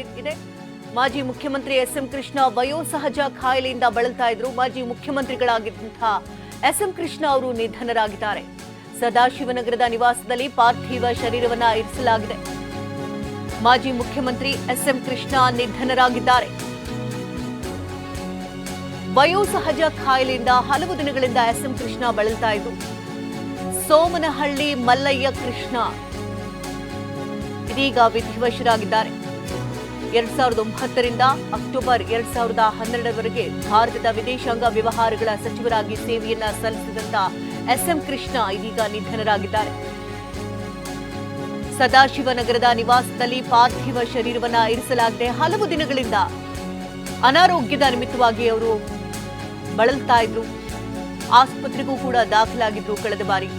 ಇದೆ. ಮಾಜಿ ಮುಖ್ಯಮಂತ್ರಿ ಎಸ್ ಎಂ ಕೃಷ್ಣ ವಯೋಸಹಜ ಖಾಯಿಲೆಯಿಂದ ಬಳಲ್ತಾ ಇದ್ರು. ಮಾಜಿ ಮುಖ್ಯಮಂತ್ರಿಗಳಾಗಿದ್ದಂತಹ ಎಸ್ ಎಂ ಕೃಷ್ಣ ಅವರು ನಿಧನರಾಗಿದ್ದಾರೆ. ಸದಾಶಿವನಗರದ ನಿವಾಸದಲ್ಲಿ ಪಾರ್ಥಿವ ಶರೀರವನ್ನ ಇರಿಸಲಾಗಿದೆ. ಮಾಜಿ ಮುಖ್ಯಮಂತ್ರಿ ಎಸ್ ಎಂ ಕೃಷ್ಣ ನಿಧನರಾಗಿದ್ದಾರೆ. ವಯೋಸಹಜ ಖಾಯಿಲೆಯಿಂದ ಹಲವು ದಿನಗಳಿಂದ ಎಸ್ ಎಂ ಕೃಷ್ಣ ಬಳಲ್ತಾ ಇದ್ರು. ಸೋಮನಹಳ್ಳಿ ಮಲ್ಲಯ್ಯ ಕೃಷ್ಣ ಇದೀಗ ವಿಧಿವಶರಾಗಿದ್ದಾರೆ. ಎರಡ್ ಸಾವಿರದ ಒಂಬತ್ತರಿಂದ ಅಕ್ಟೋಬರ್ ಎರಡ್ ಸಾವಿರದ ಹನ್ನೆರಡರವರೆಗೆ ಭಾರತದ ವಿದೇಶಾಂಗ ವ್ಯವಹಾರಗಳ ಸಚಿವರಾಗಿ ಸೇವೆಯನ್ನ ಸಲ್ಲಿಸಿದಂತ ಎಸ್ಎಂ ಕೃಷ್ಣ ಇದೀಗ ನಿಧನರಾಗಿದ್ದಾರೆ. ಸದಾಶಿವನಗರದ ನಿವಾಸದಲ್ಲಿ ಪಾರ್ಥಿವ ಶರೀರವನ್ನ ಇರಿಸಲಾಗಿದೆ ಹಲವು ದಿನಗಳಿಂದ ಅನಾರೋಗ್ಯದ ನಿಮಿತ್ತವಾಗಿ ಅವರು ಬಳಲ್ತಾ ಇದ್ರು. ಆಸ್ಪತ್ರೆಗೂ ಕೂಡ ದಾಖಲಾಗಿದ್ರು ಕಳೆದ ಬಾರಿ.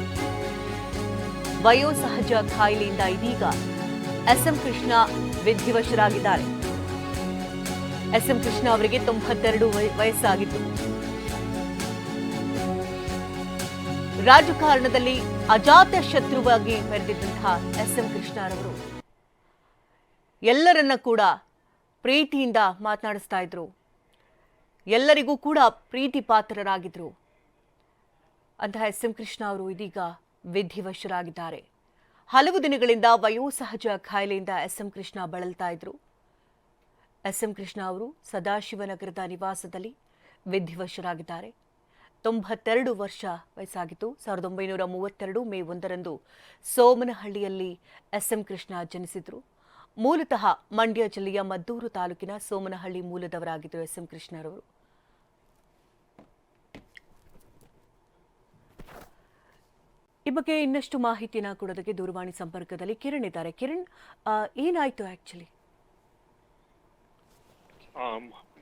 ವಯೋಸಹಜ ಖಾಯಿಲೆಯಿಂದ ಇದೀಗ ಎಸ್ಎಂ ಕೃಷ್ಣ ವಿಧಿವಶರಾಗಿದ್ದಾರೆ. ಎಸ್ಎಂ ಕೃಷ್ಣ ಅವರಿಗೆ ತೊಂಬತ್ತೆರಡು ವಯ- ವಯಸ್ಸಾಗಿತ್ತು. ರಾಜಕಾರಣದಲ್ಲಿ ಅಜಾತ ಶತ್ರುವಾಗಿ ಮೆರೆದಿದ್ದಂತಹ ಎಸ್ಎಂ ಕೃಷ್ಣರವರು ಎಲ್ಲರನ್ನ ಕೂಡ ಪ್ರೀತಿಯಿಂದ ಮಾತನಾಡಿಸ್ತಾ ಇದ್ರು. ಎಲ್ಲರಿಗೂ ಕೂಡ ಪ್ರೀತಿ ಪಾತ್ರರಾಗಿದ್ರು ಅಂತಹ ಎಸ್ ಎಂ ಕೃಷ್ಣ ಅವರು ಇದೀಗ ವಿಧಿವಶರಾಗಿದ್ದಾರೆ. ಹಲವು ದಿನಗಳಿಂದ ವಯೋಸಹಜ ಖಾಯಿಲೆಯಿಂದ ಎಸ್ ಎಂ ಕೃಷ್ಣ ಬಳಲ್ತಾ ಇದ್ರು. ಎಸ್ ಎಂ ಕೃಷ್ಣ ಅವರು ಸದಾಶಿವನಗರದ ನಿವಾಸದಲ್ಲಿ ವಿಧಿವಶರಾಗಿದ್ದಾರೆ. ತೊಂಬತ್ತೆರಡು ವರ್ಷ ವಯಸ್ಸಾಗಿತ್ತು. ಸಾವಿರದ ಒಂಬೈನೂರ ಮೂವತ್ತೆರಡು ಮೇ ಒಂದರಂದು ಸೋಮನಹಳ್ಳಿಯಲ್ಲಿ ಎಸ್ ಎಂ ಕೃಷ್ಣ ಜನಿಸಿದ್ರು. ಮೂಲತಃ ಮಂಡ್ಯ ಜಿಲ್ಲೆಯ ಮದ್ದೂರು ತಾಲೂಕಿನ ಸೋಮನಹಳ್ಳಿ ಮೂಲದವರಾಗಿದ್ದರು ಎಸ್ ಎಂ ಕೃಷ್ಣರವರು. ಈ ಬಗ್ಗೆ ಇನ್ನಷ್ಟು ಮಾಹಿತಿನ ಕೊಡೋದಕ್ಕೆ ದೂರವಾಣಿ ಸಂಪರ್ಕದಲ್ಲಿ ಕಿರಣ್ ಇದ್ದಾರೆ. ಕಿರಣ್ ಏನಾಯ್ತು ಆಕ್ಚುಲಿ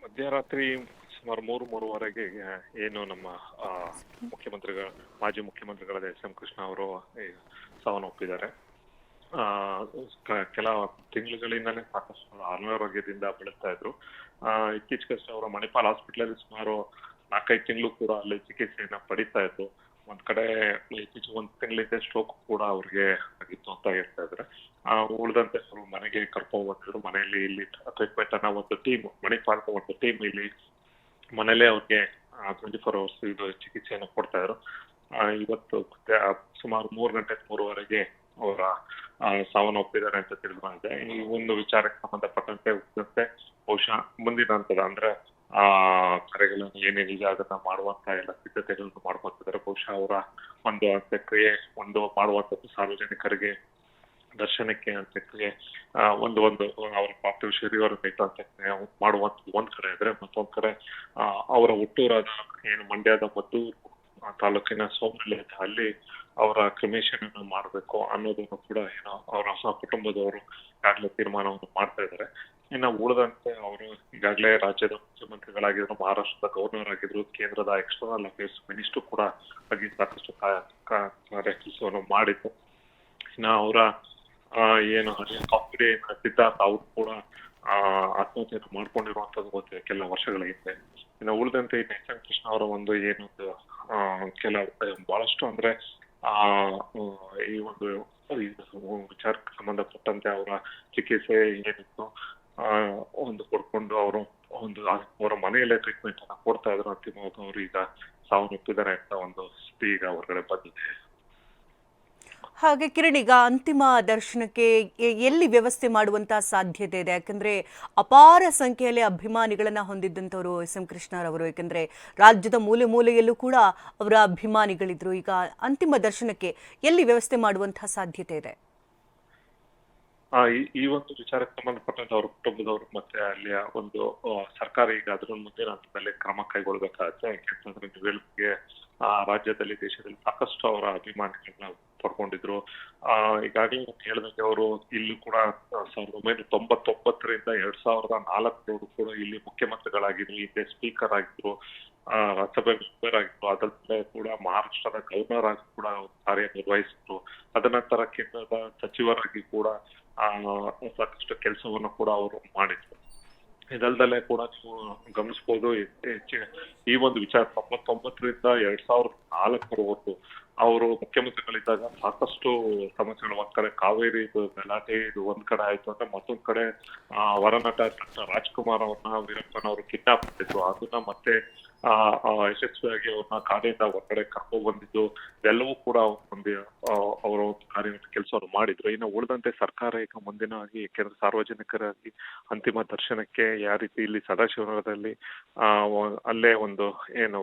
ಮಧ್ಯರಾತ್ರಿ ಸುಮಾರು ಮೂರು, ಮೂರುವರೆಗೆ ಏನು ನಮ್ಮ ಮುಖ್ಯಮಂತ್ರಿಗಳ, ಮಾಜಿ ಮುಖ್ಯಮಂತ್ರಿಗಳಾದ ಎಸ್ ಎಂ ಕೃಷ್ಣ ಅವರು ಸಾವನ್ನಪ್ಪಿದ್ದಾರೆ ಕೆಲ ತಿಂಗಳುಗಳಿಂದಾನೇ ಸಾಕಷ್ಟು ಅನಾರೋಗ್ಯದಿಂದ ಬಳಲ್ತಾ ಇದ್ರು. ಇತ್ತೀಚೆಗಷ್ಟೇ ಅವರ ಮಣಿಪಾಲ್ ಹಾಸ್ಪಿಟ್ಲಲ್ಲಿ ಸುಮಾರು ನಾಲ್ಕೈದು ತಿಂಗಳು ಕೂಡ ಅಲ್ಲಿ ಚಿಕಿತ್ಸೆಯನ್ನ ಪಡಿತಾ ಇದ್ರು. ಒಂದ್ ಕಡೆ ಇತ್ತೀಚೆಗೆ ಒಂದ್ ತಿಂಗಳಿಂದ ಸ್ಟ್ರೋಕ್ ಕೂಡ ಅವ್ರಿಗೆ ಆಗಿತ್ತು ಅಂತ ಹೇಳ್ತಾ ಇದ್ರೆ. ಆ, ಉಳಿದಂತೆ ಮನೆಗೆ ಕರ್ಕೊಂಡ್ ಬಂದಿದ್ರು ಮನೆಯಲ್ಲಿ ಇಲ್ಲಿ ಟ್ರೀಟ್ಮೆಂಟ್ ಅನ್ನ ಒಂದು ಟೀಮ್ ಮಣಿಪಾಲ್ ಒಂದು ಟೀಮ್ ಇಲ್ಲಿ ಮನೇಲೆ ಅವ್ರಿಗೆ ಟ್ವೆಂಟಿ ಫೋರ್ ಅವರ್ಸ್ ಇದು ಚಿಕಿತ್ಸೆಯನ್ನು ಕೊಡ್ತಾ ಇದ್ರು. ಇವತ್ತು ಸುಮಾರು ಮೂರು ಗಂಟೆ ಮೂರುವರೆಗೆ ಅವರ ಸಾವನ್ನಪ್ಪಿದ್ದಾರೆ ಅಂತ ತಿಳಿದು ಈ ಒಂದು ವಿಚಾರಕ್ಕೆ ಸಂಬಂಧಪಟ್ಟಂತೆ ಬಹುಶಃ ಮುಂದಿನ ಹಂತದ ಅಂದ್ರೆ ಆ ಕರೆಗಳನ್ನು ಏನೇನಿದೆ ಅದನ್ನ ಮಾಡುವಂತ ಎಲ್ಲ ಸಿದ್ಧತೆಗಳನ್ನು ಮಾಡ್ಕೊತಿದ್ದಾರೆ ಬಹುಶಃ ಅವರ ಒಂದು ಅಂತ್ಯಕ್ರಿಯೆ ಒಂದು ಮಾಡುವಂತದ್ದು ಸಾರ್ವಜನಿಕರಿಗೆ, ದರ್ಶನಕ್ಕೆ ಅಂತ್ಯಕ್ರಿಯೆ ಒಂದು ಒಂದು, ಅವರ ಪಾರ್ಥಿವ ಶರೀರ ಇಟ್ಟು ಅಂತ್ಯಕ್ರಿಯೆ ಮಾಡುವಂಥದ್ದು ಒಂದ್ ಕಡೆ ಇದ್ರೆ ಮತ್ತೊಂದ್ ಕಡೆ ಅವರ ಹುಟ್ಟೂರಾದ ಏನು ಮಂಡ್ಯದ ಮತ್ತು ತಾಲೂಕಿನ ಸೋಮನಹಳ್ಳಿ ಅಲ್ಲಿ ಅವರ ಕ್ರಿಮೇಷನ್ ಅನ್ನು ಮಾಡಬೇಕು ಅನ್ನೋದನ್ನು ಕೂಡ ಏನೋ ಅವರ ಹೊಸ ಕುಟುಂಬದವರು ಈಗಾಗಲೇ ತೀರ್ಮಾನವನ್ನು ಮಾಡ್ತಾ ಇದ್ದಾರೆ ಇನ್ನು ಉಳಿದಂತೆ ಅವರು ಈಗಾಗಲೇ ರಾಜ್ಯದ ಮುಖ್ಯಮಂತ್ರಿಗಳಾಗಿದ್ರು, ಮಹಾರಾಷ್ಟ್ರದ ಗವರ್ನರ್ ಆಗಿದ್ರು, ಕೇಂದ್ರದ ಎಕ್ಸ್ಟರ್ನಲ್ ಅಫೇರ್ಸ್ ಮಿನಿಸ್ಟರ್ ಕೂಡ ಆಗಿ ಸಾಕಷ್ಟು ಕಾ- ಮಾಡಿದ್ರು ಇನ್ನು ಅವರ ಏನು ಕಾಪಿಡಿ ಸಿದ್ಧಾರ್ಥ ಅವ್ರು ಕೂಡ ಆತ್ಮಹತ್ಯೆಯನ್ನು ಮಾಡ್ಕೊಂಡಿರುವಂತದ್ದು ಗೊತ್ತಿದೆ ಕೆಲ ವರ್ಷಗಳ ಹಿಂದೆ. ಇನ್ನು ಉಳಿದಂತೆ ಈ ಎಂ ಕೃಷ್ಣ ಅವರ ಒಂದು ಏನು ಕೆಲವು ಕೆಲ, ಬಹಳಷ್ಟು ಅಂದ್ರೆ, ಆ ಈ ಒಂದು ವಿಚಾರಕ್ಕೆ ಸಂಬಂಧಪಟ್ಟಂತೆ ಅವರ ಚಿಕಿತ್ಸೆ ಏನಿತ್ತು ಒಂದು ಕೊಡ್ಕೊಂಡು ಅವರು ಒಂದು ಅವರ ಮನೆಯಲ್ಲೇ ಟ್ರೀಟ್ಮೆಂಟ್ ಅನ್ನ ಕೊಡ್ತಾ ಇದ್ರು ಅಂತಿಮವಾಗಿ ಅವರು ಈಗ ಸಾವನ್ನಪ್ಪಿದ್ದಾರೆ ಅಂತ ಒಂದು ಸುದ್ದಿ ಈಗ ಹೊರಗಡೆ ಬಂದಿದೆ. ಹಾಗೆ ಕಿರಣ್, ಈಗ ಅಂತಿಮ ದರ್ಶನಕ್ಕೆ ಎಲ್ಲಿ ವ್ಯವಸ್ಥೆ ಮಾಡುವಂತಹ ಸಾಧ್ಯತೆ ಇದೆ? ಯಾಕಂದ್ರೆ ಅಪಾರ ಸಂಖ್ಯೆಯಲ್ಲಿ ಅಭಿಮಾನಿಗಳನ್ನ ಹೊಂದಿದ್ದಂಥವರು ಎಸ್ ಎಂ ಕೃಷ್ಣರವರು ಯಾಕಂದ್ರೆ ರಾಜ್ಯದ ಮೂಲೆ ಮೂಲೆಯಲ್ಲೂ ಕೂಡ ಅವರ ಅಭಿಮಾನಿಗಳಿದ್ರು. ಈಗ ಅಂತಿಮ ದರ್ಶನಕ್ಕೆ ಎಲ್ಲಿ ವ್ಯವಸ್ಥೆ ಮಾಡುವಂತಹ ಸಾಧ್ಯತೆ ಇದೆ? ಈ ಒಂದು ವಿಚಾರಕ್ಕೆ ಸಂಬಂಧಪಟ್ಟಂತೆ ಅವ್ರ ಕುಟುಂಬದವರು ಮತ್ತೆ ಅಲ್ಲಿಯ ಒಂದು ಸರ್ಕಾರ ಈಗ ಅದ್ರ ಮುಂದಿನ ಹಂತದಲ್ಲಿ ಕ್ರಮ ಕೈಗೊಳ್ಬೇಕಾಗತ್ತೆ. ಯಾಕೆಂತಂದ್ರೆ ಆ, ರಾಜ್ಯದಲ್ಲಿ, ದೇಶದಲ್ಲಿ ಸಾಕಷ್ಟು ಅವರ ಅಭಿಮಾನಿಗಳನ್ನ ಪಡ್ಕೊಂಡಿದ್ರು. ಆ, ಈಗಾಗಲೇ ಹೇಳಿದಂಗೆ ಅವರು ಇಲ್ಲಿ ಕೂಡ ಸಾವಿರದ ಒಂಬೈನೂರ ತೊಂಬತ್ತೊಂಬತ್ತರಿಂದ ಎರಡ್ ಸಾವಿರದ ನಾಲ್ಕರವರೆಗೂ ಕೂಡ ಇಲ್ಲಿ ಮುಖ್ಯಮಂತ್ರಿಗಳಾಗಿದ್ರು ಹಿಂದೆ ಸ್ಪೀಕರ್ ಆಗಿದ್ರು. ರಾಜ್ಯಸಭೆ ಮೆಂಬರ್ ಆಗಿದ್ರು ಅದಲ್ಲದೆ ಕೂಡ ಮಹಾರಾಷ್ಟ್ರದ ಗವರ್ನರ್ ಆಗಿ ಕೂಡ ಅವ್ರು ಕಾರ್ಯನಿರ್ವಹಿಸಿದ್ರು. ತದನಂತರ ಕೇಂದ್ರದ ಸಚಿವರಾಗಿ ಕೂಡ, ಆ, ಸಾಕಷ್ಟು ಕೆಲಸವನ್ನು ಕೂಡ ಅವರು ಮಾಡಿದ್ರು. ಇದಲ್ದಲ್ಲೇ ಕೂಡ ನೀವು ಗಮನಿಸಬಹುದು ಈ ಒಂದು ವಿಚಾರ ತೊಂಬತ್ತೊಂಬತ್ತರಿಂದ ಎರಡ್ ಸಾವಿರದ ನಾಲ್ಕರವರೆಗೂ ಅವರು ಮುಖ್ಯಮಂತ್ರಿಗಳಿದ್ದಾಗ ಸಾಕಷ್ಟು ಸಮಸ್ಯೆಗಳು. ಒಂದ್ ಕಡೆ ಕಾವೇರಿ ಇದು, ಗಲಾಟೆ, ಇದು ಒಂದ್ ಕಡೆ ಆಯ್ತು ಅಂದ್ರೆ ಮತ್ತೊಂದ್ ಕಡೆ ವರನಟ ರಾಜ್ಕುಮಾರ್ ಅವ್ರನ್ನ ವೀರಪ್ಪನವರು ಕಿಡ್ನಾಪ್ ಮಾಡಿದ್ರು. ಅದನ್ನ ಮತ್ತೆ ಯಶಸ್ವಿಯಾಗಿ ಅವ್ರನ್ನ ಕಾರ್ಯದಿಂದ ಹೊರಗಡೆ ಕರ್ಕೊ ಬಂದಿದ್ದು ಎಲ್ಲವೂ ಕೂಡ ಒಂದು ಅವರ ಒಂದು ಕಾರ್ಯ ಕೆಲಸವನ್ನು ಮಾಡಿದ್ರು. ಇನ್ನು ಉಳಿದಂತೆ ಸರ್ಕಾರ ಈಗ ಮುಂದಿನ ಆಗಿ ಏಕೆಂದ್ರೆ ಸಾರ್ವಜನಿಕರಾಗಿ ಅಂತಿಮ ದರ್ಶನಕ್ಕೆ ಯಾವ ರೀತಿ ಇಲ್ಲಿ ಸದಾಶಿವನಗರದಲ್ಲಿ, ಆ ಅಲ್ಲೇ ಒಂದು ಏನು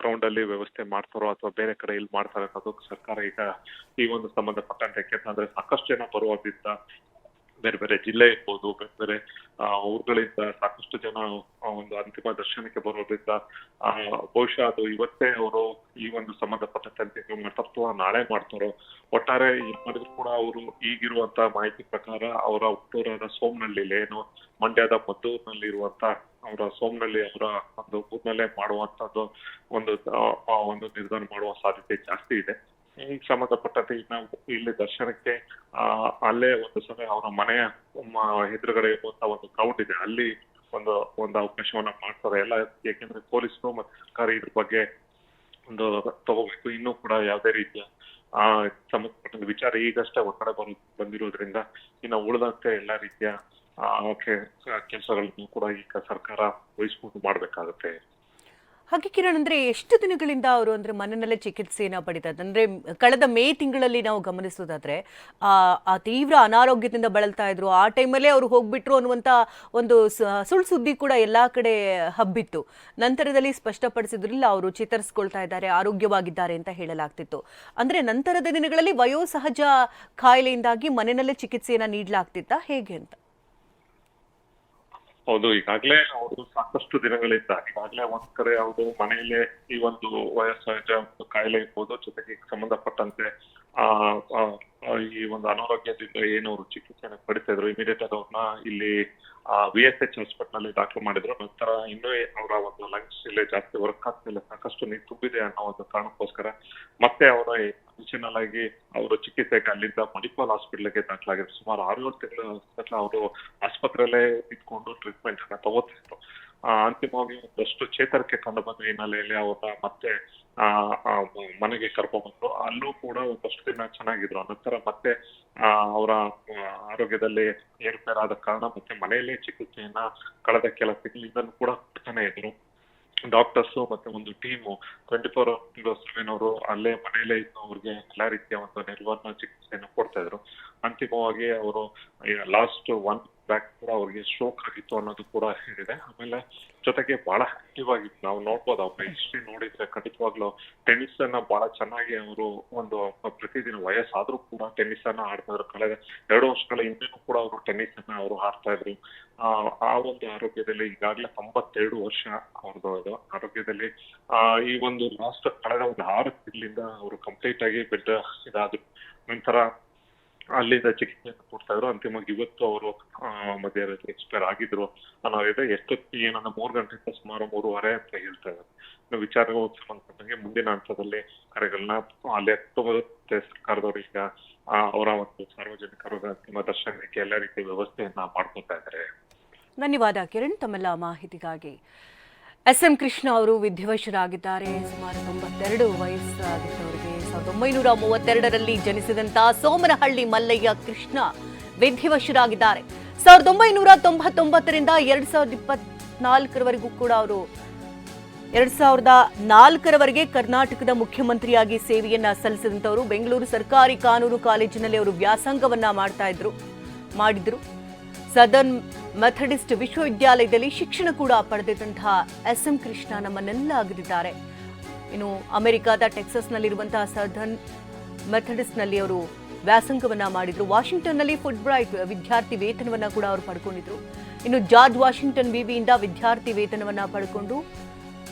ಗ್ರೌಂಡ್ ಅಲ್ಲಿ ವ್ಯವಸ್ಥೆ ಮಾಡ್ತಾರೋ ಅಥವಾ ಬೇರೆ ಕಡೆ ಇಲ್ಲಿ ಮಾಡ್ತಾರೆ ಅನ್ನೋದು ಸರ್ಕಾರ ಈಗ ಈ ಒಂದು ಸಂಬಂಧಪಟ್ಟಂತೆ ಯಾಕೆಂತಂದ್ರೆ ಸಾಕಷ್ಟು ಜನ ಬರುವುದರಿಂದ ಬೇರೆ ಬೇರೆ ಜಿಲ್ಲೆ ಇರ್ಬೋದು ಬೇರೆ ಬೇರೆ ಊರುಗಳಿಂದ ಸಾಕಷ್ಟು ಜನ ಒಂದು ಅಂತಿಮ ದರ್ಶನಕ್ಕೆ ಬರೋದ್ರಿಂದ ಆ, ಬಹುಶಃ ಅದು ಇವತ್ತೇ ಅವರು ಈ ಒಂದು ಸಂಬಂಧಪಟ್ಟ ಅಂತಿಮ ಮಾಡ್ತಾರೋ ನಾಳೆ ಮಾಡ್ತಾರೋ. ಒಟ್ಟಾರೆ ಏನ್ ಮಾಡಿದ್ರು ಕೂಡ ಅವರು ಈಗಿರುವಂತ ಮಾಹಿತಿ ಪ್ರಕಾರ ಅವರ ಹುಟ್ಟೂರಾದ ಸೋಮನಹಳ್ಳಿ ಏನು ಮಂಡ್ಯದ ಮದ್ದೂರ್ನಲ್ಲಿ ಇರುವಂತ ಅವರ ಸೋಮನಹಳ್ಳಿ ಅವರ ಒಂದು ಊರ್ನಲ್ಲೇ ಮಾಡುವಂತದ್ದು ಒಂದು ಒಂದು ನಿರ್ಧಾರ ಮಾಡುವ ಸಾಧ್ಯತೆ ಜಾಸ್ತಿ ಇದೆ. ಈ ಸಂಬಂಧಪಟ್ಟಂತೆ ಇಲ್ಲಿ ದರ್ಶನಕ್ಕೆ ಅಲ್ಲೇ ಒಂದು ಸಮಯ ಅವರ ಮನೆಯ ಎದುರುಗಡೆ ಇರುವಂತ ಒಂದು ಕ್ರೌಡ್ ಇದೆ. ಅಲ್ಲಿ ಒಂದು ಒಂದು ಅವಕಾಶವನ್ನ ಮಾಡ್ತಾರೆ. ಎಲ್ಲ ಏಕೆಂದ್ರೆ ಪೊಲೀಸರು ಮತ್ತೆ ಸರ್ಕಾರ ಇದ್ರ ಬಗ್ಗೆ ಒಂದು ತಗೋಬೇಕು. ಇನ್ನೂ ಕೂಡ ಯಾವುದೇ ರೀತಿಯ, ಆ ಸಂಬಂಧಪಟ್ಟ ವಿಚಾರ ಈಗಷ್ಟೇ ಹೊರಗಡೆ ಬಂದ್ ಬಂದಿರೋದ್ರಿಂದ ಇನ್ನು ಉಳಿದಂತೆ ಎಲ್ಲಾ ರೀತಿಯ, ಆ ಕೆಲಸಗಳನ್ನು ಕೂಡ ಈಗ ಸರ್ಕಾರ ವಹಿಸ್ಕೊಂಡು ಮಾಡ್ಬೇಕಾಗತ್ತೆ. ಹಾಗೆ ಕಿರಣ್, ಅಂದ್ರೆ ಎಷ್ಟು ದಿನಗಳಿಂದ ಅವರು ಅಂದ್ರೆ ಮನೆಯಲ್ಲೇ ಚಿಕಿತ್ಸೆಯನ್ನ ಪಡಿತಾರೆ ಅಂದ್ರೆ ಕಳೆದ ಮೇ ತಿಂಗಳಲ್ಲಿ ನಾವು ಗಮನಿಸೋದಾದ್ರೆ, ಆ ತೀವ್ರ ಅನಾರೋಗ್ಯದಿಂದ ಬಳಲ್ತಾ ಇದ್ರು. ಆ ಟೈಮಲ್ಲೇ ಅವರು ಹೋಗ್ಬಿಟ್ರು ಅನ್ನುವಂತ ಒಂದು ಸುಳ್ಳು ಸುದ್ದಿ ಕೂಡ ಎಲ್ಲಾ ಕಡೆ ಹಬ್ಬಿತ್ತು. ನಂತರದಲ್ಲಿ ಸ್ಪಷ್ಟಪಡಿಸಿದ್ರಿಲ್ಲ, ಅವರು ಚೇತರಿಸ್ಕೊಳ್ತಾ ಇದ್ದಾರೆ, ಆರೋಗ್ಯವಾಗಿದ್ದಾರೆ ಅಂತ ಹೇಳಲಾಗ್ತಿತ್ತು. ಅಂದ್ರೆ ನಂತರದ ದಿನಗಳಲ್ಲಿ ವಯೋಸಹಜ ಕಾಯಿಲೆಯಿಂದಾಗಿ ಮನೆಯಲ್ಲೇ ಚಿಕಿತ್ಸೆಯನ್ನ ನೀಡಲಾಗ್ತಿತ್ತಾ? ಹೇಗೆ ಅಂತ? ಹೌದು, ಈಗಾಗಲೇ ಅವರು ಸಾಕಷ್ಟು ದಿನಗಳಿಂದ. ಈಗಾಗಲೇ ಒಂದ್ ಕಡೆ ಅವರು ಮನೆಯಲ್ಲೇ ಈ ಒಂದು ವಯಸ್ಸಾದ ಕಾಯಿಲೆ ಇರ್ಬೋದು. ಜೊತೆಗೆ ಸಂಬಂಧಪಟ್ಟಂತೆ ಈ ಒಂದು ಅನಾರೋಗ್ಯದಿಂದ ಏನು ಅವರು ಚಿಕಿತ್ಸೆಯನ್ನು ಪಡಿತಾ ಇದ್ರು ಇಮಿಡಿಯೇಟ್ ಆಗಿ ಅವ್ರನ್ನ ಇಲ್ಲಿ ವಿ ಎಸ್ ಎಚ್ ಹಾಸ್ಪಿಟಲ್ ದಾಖಲು ಮಾಡಿದ್ರು. ನಂತರ ಇನ್ನೂ ಅವರ ಒಂದು ಲಂಗ್ಸ್ ಇಲ್ಲಿ ಜಾಸ್ತಿ ವರ್ಕ್ ಆಗ್ತಿಲ್ಲ ಸಾಕಷ್ಟು ನೀರು ತುಂಬಿದೆ ಅನ್ನೋ ಒಂದು ಕಾರಣಕ್ಕೋಸ್ಕರ ಮತ್ತೆ ಅವರ ಅಡಿಷನಲ್ ಆಗಿ ಅವರು ಚಿಕಿತ್ಸೆಗೆ ಅಲ್ಲಿಂದ ಮಣಿಪಾಲ್ ಹಾಸ್ಪಿಟಲ್ಗೆ ದಾಖಲಾಗಿದ್ರು. ಸುಮಾರು ಆರು ಏಳು ತಿಂಗಳ ಅವರು ಆಸ್ಪತ್ರೆಯಲ್ಲೇ ಇದ್ಕೊಂಡು ಟ್ರೀಟ್ಮೆಂಟ್ ಅನ್ನ ತಗೋತಿದ್ರು ಅಂತಿಮವಾಗಿ ಒಂದಷ್ಟು ಚೇತರಿಕೆ ಕಂಡು ಬಂದ ಹಿನ್ನೆಲೆಯಲ್ಲಿ ಅವರ ಮತ್ತೆ, ಆ ಮನೆಗೆ ಕರ್ಕೊಂಡ್ಬಂದ್ರು ಅಲ್ಲೂ ಕೂಡ ಒಂದಷ್ಟು ದಿನ ಚೆನ್ನಾಗಿದ್ರು. ನಂತರ ಮತ್ತೆ ಅವರ ಆರೋಗ್ಯದಲ್ಲಿ ಏರುಪೇರಾದ ಕಾರಣ ಮತ್ತೆ ಮನೆಯಲ್ಲೇ ಚಿಕಿತ್ಸೆಯನ್ನ ಕಳೆದ ಕೆಲ ತಿಂಗಳಿಂದಲೂ ಕೂಡ ಕೊಡ್ತಾನೆ ಇದ್ರು. ಡಾಕ್ಟರ್ಸ್ ಮತ್ತೆ ಒಂದು ಟೀಮು ಟ್ವೆಂಟಿ ಫೋರ್ ಸೆವೆನ್ ಅವರು ಅಲ್ಲೇ ಮನೆಯಲ್ಲೇ ಇದ್ದು ಅವ್ರಿಗೆ ಎಲ್ಲಾ ರೀತಿಯ ಒಂದು ನಿರ್ವಹಣಾ ಚಿಕಿತ್ಸೆಯನ್ನು ಕೊಡ್ತಾ ಇದ್ರು. ಅಂತಿಮವಾಗಿ ಅವರು ಲಾಸ್ಟ್ ಒನ್ ಬ್ಯಾಕ್ ಕೂಡ ಅವ್ರಿಗೆ ಶೋಕ್ ಆಗಿತ್ತು ಅನ್ನೋದು ಕೂಡ ಹೇಳಿದೆ. ಆಮೇಲೆ ಜೊತೆಗೆ ಬಹಳ ಆಕ್ಟಿವ್ ಆಗಿತ್ತು ನಾವು ನೋಡ್ಬೋದು, ಅವ್ರ ಹಿಸ್ಟ್ರಿ ನೋಡಿದ್ರೆ ಖಂಡಿತವಾಗ್ಲೂ ಟೆನ್ನಿಸ್ ಅನ್ನ ಬಹಳ ಚೆನ್ನಾಗಿ ಅವರು ಒಂದು ಪ್ರತಿದಿನ ವಯಸ್ಸಾದ್ರೂ ಕೂಡ ಟೆನ್ನಿಸ್ ಅನ್ನ ಆಡ್ತಾ ಕಳೆದ ಎರಡು ವರ್ಷಗಳ ಹಿಂದೆನೂ ಕೂಡ ಅವರು ಟೆನ್ನಿಸ್ ಅನ್ನ ಅವರು ಆಡ್ತಾ ಇದ್ರು. ಆ ಆ ಒಂದು ಆರೋಗ್ಯದಲ್ಲಿ ಈಗಾಗ್ಲೇ ತೊಂಬತ್ತೆರಡು ವರ್ಷ ಅವ್ರದ್ದು ಅದು ಆರೋಗ್ಯದಲ್ಲಿ, ಆ, ಈ ಒಂದು ಲಾಸ್ಟ್ ಕಳೆದ ಒಂದು ಆರು ತಿಂಗಳಿಂದ ಅವರು ಕಂಪ್ಲೀಟ್ ಆಗಿ ಬೆಡ್ ಇದಾದ್ರು. ನಂತರ ಅಲ್ಲಿಂದ ಚಿಕಿತ್ಸೆಯನ್ನು ಕೊಡ್ತಾ ಇದ್ರು. ಅಂತಿಮವಾಗಿ ಇವತ್ತು ಅವರು ಮಧ್ಯರಾತ್ರಿ ಎಕ್ಸ್ಪೈರ್ ಆಗಿದ್ರು. ಅನ್ನೋದಿದೆ ಎಷ್ಟೊತ್ತಿಗೆ ಏನನ್ನ ಮೂರು ಗಂಟೆಯಿಂದ ಸುಮಾರು ಮೂರುವರೆ ಅಂತ ಹೇಳ್ತಾ ಇದ್ದಾರೆ. ನಾವು ವಿಚಾರ ಸಂಬಂಧಪಟ್ಟಂಗೆ ಮುಂದಿನ ಹಂತದಲ್ಲಿ ಕರೆಗಳನ್ನ ಅಲ್ಲಿ ಹತ್ತೊಂಬತ್ತು ಸರ್ಕಾರದವರು ಈಗ ಅವರ ಒಂದು ಸಾರ್ವಜನಿಕರ ಅಂತಿಮ ದರ್ಶನಕ್ಕೆ ಎಲ್ಲ ರೀತಿಯ ವ್ಯವಸ್ಥೆಯನ್ನ ಮಾಡ್ಕೊತಾ ಇದ್ದಾರೆ. ಧನ್ಯವಾದ ಕಿರಣ್. ತಮ್ಮೆಲ್ಲ ಮಾಹಿತಿಗಾಗಿ ಎಸ್ ಎಂ ಕೃಷ್ಣ ಅವರು ವಿಧಿವಶರಾಗಿದ್ದಾರೆ ಸುಮಾರು ತೊಂಬತ್ತೆರಡು ವಯಸ್ಸಾಗಿದ್ದವರಿಗೆ ಸಾವಿರದ ಒಂಬೈನೂರ ಮೂವತ್ತೆರಡರಲ್ಲಿ ಜನಿಸಿದಂತಹ ಸೋಮನಹಳ್ಳಿ ಮಲ್ಲಯ್ಯ ಕೃಷ್ಣ ವಿಧಿವಶರಾಗಿದ್ದಾರೆ. ಸಾವಿರದ ಒಂಬೈನೂರ ತೊಂಬತ್ತೊಂಬತ್ತರಿಂದ ಎರಡ್ ಸಾವಿರದ ಇಪ್ಪತ್ನಾಲ್ಕರವರೆಗೂ ಕೂಡ ಅವರು ಎರಡ್ ಸಾವಿರದ ನಾಲ್ಕರವರೆಗೆ ಕರ್ನಾಟಕದ ಮುಖ್ಯಮಂತ್ರಿಯಾಗಿ ಸೇವೆಯನ್ನ ಸಲ್ಲಿಸಿದಂತವರು ಬೆಂಗಳೂರು ಸರ್ಕಾರಿ ಕಾನೂನು ಕಾಲೇಜಿನಲ್ಲಿ ಅವರು ವ್ಯಾಸಂಗವನ್ನ ಮಾಡ್ತಾ ಇದ್ರು, ಮಾಡಿದ್ರು. ಸದರ್ನ್ ಮೆಥಡಿಸ್ಟ್ ವಿಶ್ವವಿದ್ಯಾಲಯದಲ್ಲಿ ಶಿಕ್ಷಣ ಕೂಡ ಪಡೆದಿದ್ದಂತಹ ಎಸ್ ಎಂ ಕೃಷ್ಣ ನಮ್ಮನ್ನೆಲ್ಲ ಅಗದಿದ್ದಾರೆ. ಇನ್ನು ಅಮೆರಿಕದ ಟೆಕ್ಸಸ್ನಲ್ಲಿರುವಂತಹ ಸದರ್ನ್ ಮೆಥಡಿಸ್ಟ್ನಲ್ಲಿ ಅವರು ವ್ಯಾಸಂಗವನ್ನ ಮಾಡಿದ್ರು. ವಾಷಿಂಗ್ಟನ್ನಲ್ಲಿ ಫುಡ್ ಬ್ರೈಟ್ ವಿದ್ಯಾರ್ಥಿ ವೇತನವನ್ನ ಕೂಡ ಅವರು ಪಡ್ಕೊಂಡಿದ್ರು. ಇನ್ನು ಜಾರ್ಜ್ ವಾಷಿಂಗ್ಟನ್ ವಿವಿಯಿಂದ ವಿದ್ಯಾರ್ಥಿ ವೇತನವನ್ನ ಪಡ್ಕೊಂಡು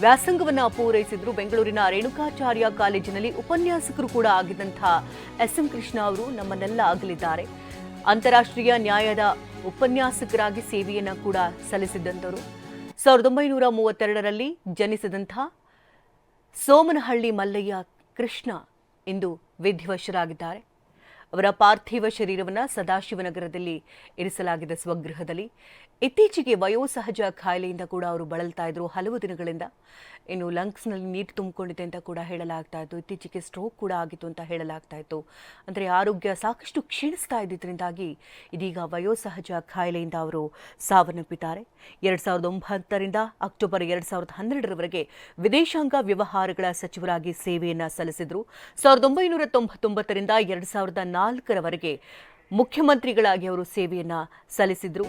ವ್ಯಾಸಂಗವನ್ನ ಪೂರೈಸಿದ್ರು. ಬೆಂಗಳೂರಿನ ರೇಣುಕಾಚಾರ್ಯ ಕಾಲೇಜಿನಲ್ಲಿ ಉಪನ್ಯಾಸಕರು ಕೂಡ ಆಗಿದ್ದಂತಹ ಎಸ್ ಎಂ ಕೃಷ್ಣ ಅವರು ನಮ್ಮನ್ನೆಲ್ಲ ಅಗಲಿದ್ದಾರೆ. ಅಂತಾರಾಷ್ಟ್ರೀಯ ನ್ಯಾಯದ ಉಪನ್ಯಾಸಕರಾಗಿ ಸೇವೆಯನ್ನ ಕೂಡ ಸಲ್ಲಿಸಿದ್ದಂಥವರು. ಸಾವಿರದ ಒಂಬೈನೂರ ಮೂವತ್ತೆರಡರಲ್ಲಿ ಜನಿಸಿದಂಥ ಸೋಮನಹಳ್ಳಿ ಮಲ್ಲಯ್ಯ ಕೃಷ್ಣ ಇಂದು ವಿಧಿವಶರಾಗಿದ್ದಾರೆ ಅವರ ಪಾರ್ಥಿವ ಶರೀರವನ್ನು ಸದಾಶಿವನಗರದಲ್ಲಿ ಇರಿಸಲಾಗಿದೆ ಸ್ವಗೃಹದಲ್ಲಿ. ಇತ್ತೀಚೆಗೆ ವಯೋಸಹಜ ಖಾಯಿಲೆಯಿಂದ ಕೂಡ ಅವರು ಬಳಲ್ತಾ ಇದ್ರು ಹಲವು ದಿನಗಳಿಂದ. ಇನ್ನು ಲಂಗ್ಸ್ನಲ್ಲಿ ನೀರು ತುಂಬಿಕೊಂಡಿದೆ ಅಂತ ಕೂಡ ಹೇಳಲಾಗ್ತಾ ಇತ್ತು. ಇತ್ತೀಚೆಗೆ ಸ್ಟ್ರೋಕ್ ಕೂಡ ಆಗಿತ್ತು ಅಂತ ಹೇಳಲಾಗ್ತಾ ಇತ್ತು. ಅಂದರೆ ಆರೋಗ್ಯ ಸಾಕಷ್ಟು ಕ್ಷೀಣಿಸ್ತಾ ಇದ್ದಿದ್ದರಿಂದಾಗಿ ಇದೀಗ ವಯೋಸಹಜ ಖಾಯಿಲೆಯಿಂದ ಅವರು ಸಾವನ್ನಪ್ಪಿದ್ದಾರೆ. ಎರಡು ಸಾವಿರದ ಒಂಬತ್ತರಿಂದ ಅಕ್ಟೋಬರ್ ಎರಡು ಸಾವಿರದ ಹನ್ನೆರಡರವರೆಗೆ ವಿದೇಶಾಂಗ ವ್ಯವಹಾರಗಳ ಸಚಿವರಾಗಿ ಸೇವೆಯನ್ನು ಸಲ್ಲಿಸಿದರು. ಸಾವಿರದ ಒಂಬೈನೂರ ತೊಂಬತ್ತೊಂಬತ್ತರಿಂದ ಎರಡು ಸಾವಿರದ ನಾಲ್ಕರವರೆಗೆ ಮುಖ್ಯಮಂತ್ರಿಗಳಾಗಿ ಅವರು ಸೇವೆಯನ್ನು ಸಲ್ಲಿಸಿದ್ರು.